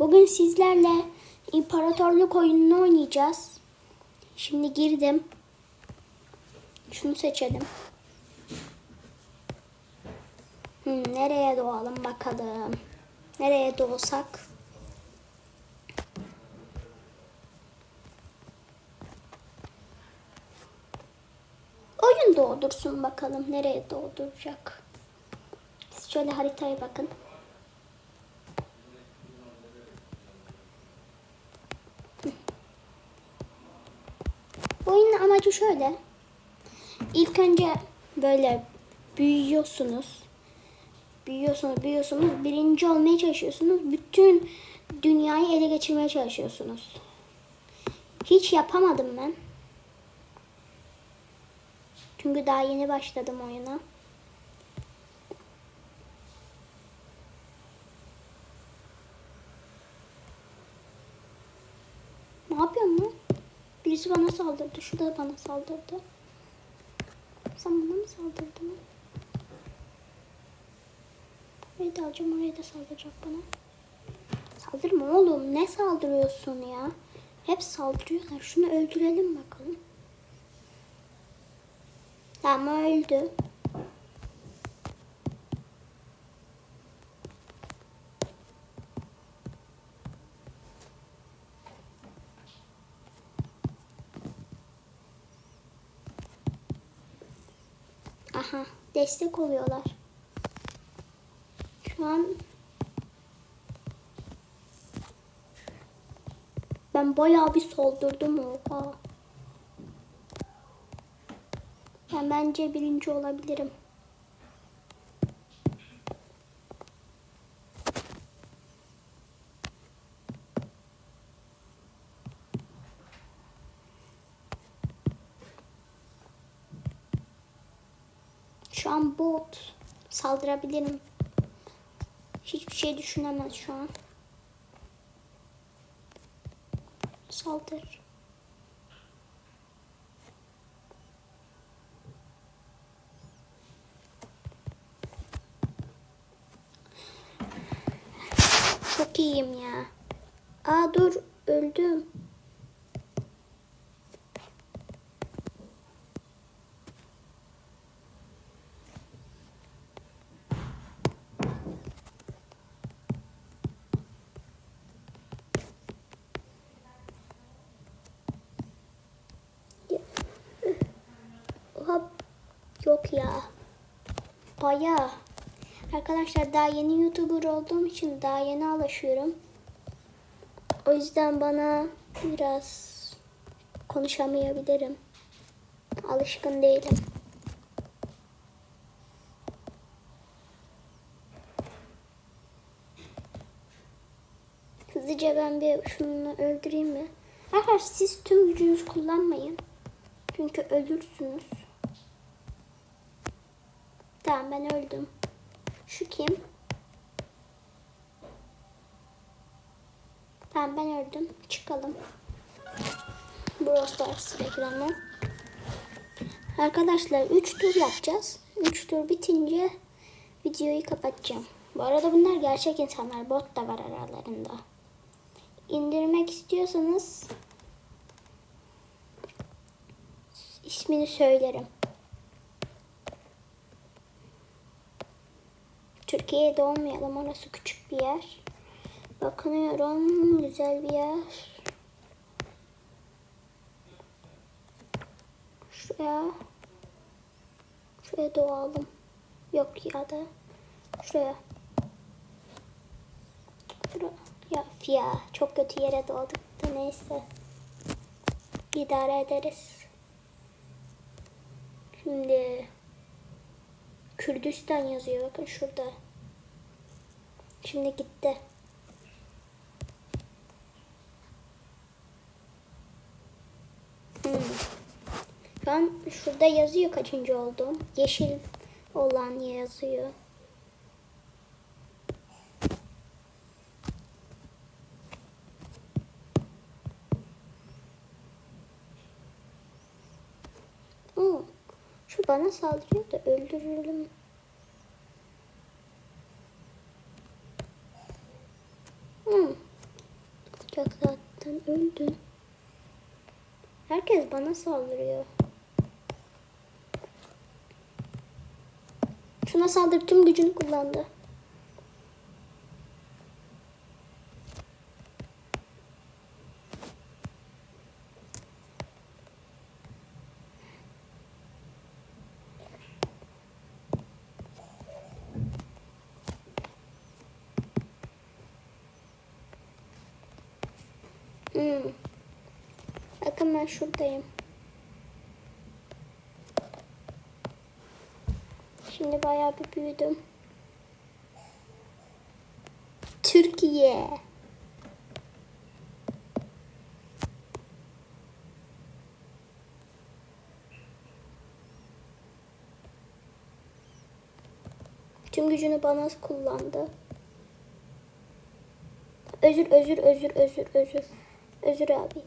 Bugün sizlerle imparatorluk oyununu oynayacağız. Şimdi girdim. Şunu seçelim. Hmm, nereye doğalım bakalım. Nereye doğsak? Oyun doğdursun bakalım. Nereye doğduracak? Siz şöyle haritaya bakın. Bu oyunun amacı şöyle. İlk önce böyle büyüyorsunuz. Büyüyorsunuz, büyüyorsunuz. Birinci olmaya çalışıyorsunuz. Bütün dünyayı ele geçirmeye çalışıyorsunuz. Hiç yapamadım ben. Çünkü daha yeni başladım oyuna. Ne yapıyorsun lan? Birisi bana saldırdı. Şu da bana saldırdı. Sen bana mı saldırdın? Orayı da alacağım. Oraya da saldıracak bana. Saldırma oğlum. Ne saldırıyorsun ya? Hep saldırıyorlar. Şunu öldürelim bakalım. Tamam öldü. Aha destek oluyorlar. Şu an ben bayağı bir soldurdum oha. Ben bence birinci olabilirim. Şu an bot. Saldırabilirim. Hiçbir şey düşünemez şu an. Saldır. Çok iyiyim ya. Aa dur öldüm. Oha yok ya. Bayağı. Arkadaşlar daha yeni YouTuber olduğum için daha yeni alışıyorum. O yüzden bana biraz konuşamayabilirim. Alışkın değilim. Hızlıca ben bir şunu öldüreyim mi? Arkadaşlar siz tüm gücünüzü kullanmayın. Çünkü ölürsünüz. Tamam ben öldüm. Şu kim? Tamam ben öldüm. Çıkalım. Brawl Stars reklamı. Arkadaşlar 3 tur yapacağız. 3 tur bitince videoyu kapatacağım. Bu arada bunlar gerçek insanlar. Bot da var aralarında. İndirmek istiyorsanız ismini söylerim. Türkiye'de olmayalım. Orası küçük bir yer. Bakınıyorum. Güzel bir yer. Şuraya. Şuraya doğalım. Yok ya da. Şuraya. Şuraya. Ya ya çok kötü yere doğduk da neyse. İdare ederiz. Şimdi Kürdistan yazıyor bakın şurada. Şimdi gitti. Hmm. Şu an şurada yazıyor kaçıncı oldum. Yeşil olan yazıyor. Hmm. Şu bana saldırıyor da öldürürüm. Hmm. Öldün. Herkes bana saldırıyor. Şuna saldır tüm gücünü kullandı. Hmm. Bakın ben şuradayım. Şimdi bayağı bir büyüdüm. Türkiye. Tüm gücünü bana kullandı. Özür, özür, özür, özür, özür. Özür abi.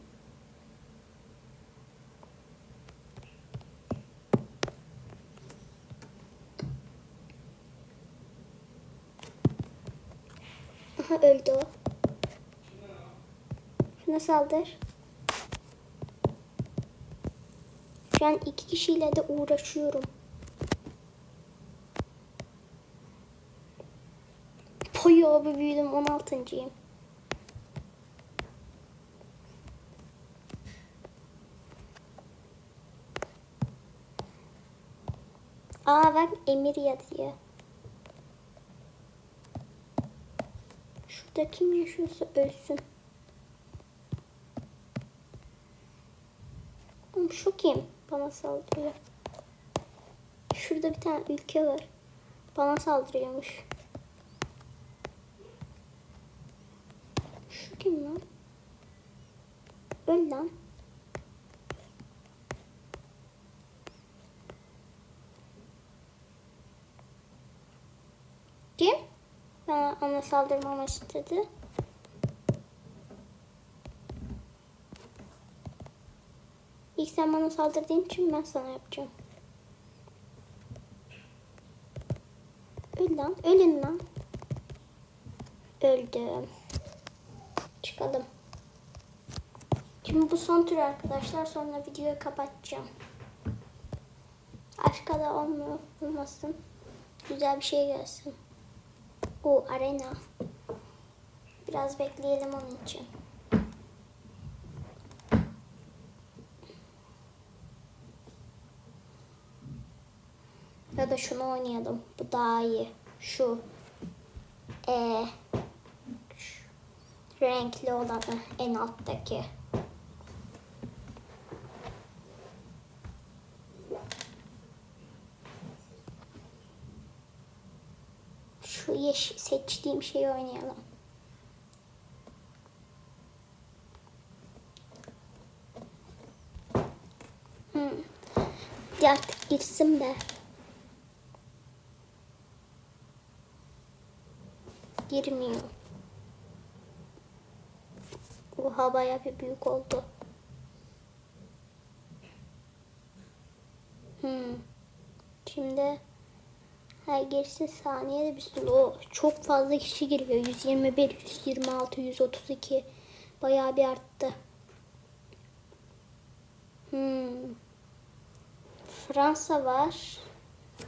Aha öldü o. Şuna saldır. Şu an iki kişiyle de uğraşıyorum. Poyo abi büyüdüm 16.yım. Aa bak Emir yazıyor. Şurada kim yaşıyorsa ölsün. Oğlum şu kim? Bana saldırıyor. Şurada bir tane ülke var. Bana saldırıyormuş. Şu kim lan? Öl lan. Kim? Bana ona saldırmamı istedi. İlk sen bana saldırdığın için ben sana yapacağım. Öl lan. Ölün lan. Öldüm. Çıkalım. Şimdi bu son tur arkadaşlar. Sonra videoyu kapatacağım. Aşkada olmuyor, olmasın. Güzel bir şey gelsin. O arena. Biraz bekleyelim onun için. Ya da şunu oynayalım. Bu daha iyi. Şu. E, şu renkli olanı en alttaki. Şu yeşil seçtiğim şeyi oynayalım. Hmm. Hadi artık girsin be. Girmiyor. Oha bayağı bir büyük oldu. Hmm. Şimdi her girsin saniyede bir sürü. O çok fazla kişi giriyor. 121, 126, 132. Bayağı bir arttı. Hmm. Fransa var.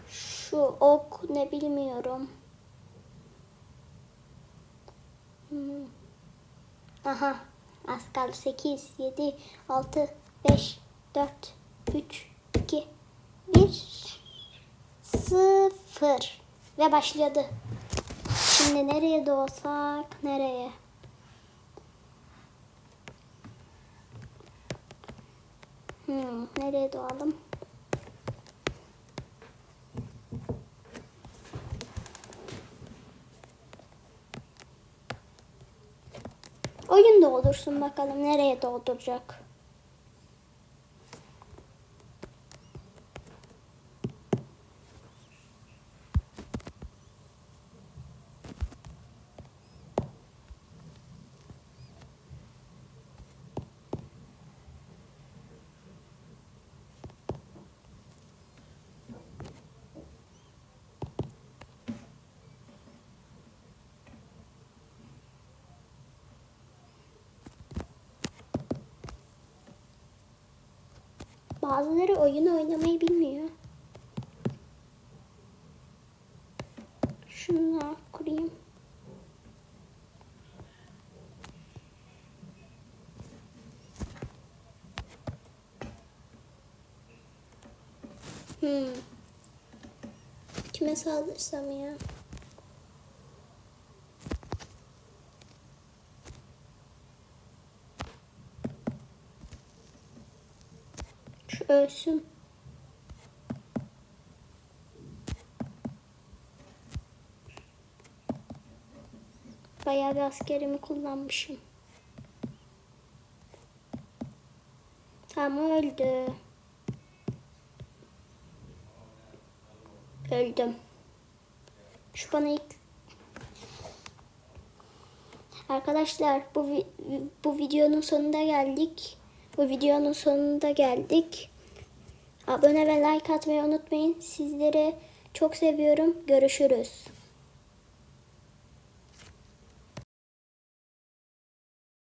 Şu ok ne bilmiyorum. Hmm. Aha. Az kaldı. 8, 7, 6, 5, 4, 3, 2, 1, 0. Ve başladı. Şimdi nereye doğsak? Nereye? Hmm, nereye doğalım? Oyun doldursun bakalım nereye dolduracak. Bazıları oyun oynamayı bilmiyor. Şunu kurayım. Hmm. Kime saldırsam ya? Şu. Bayağı bir askerimi kullanmışım. Tamam öldü. Öldüm. Şu bana ilk... Arkadaşlar bu vi- bu videonun sonunda geldik. Bu videonun sonunda geldik. Abone ve like atmayı unutmayın. Sizleri çok seviyorum. Görüşürüz.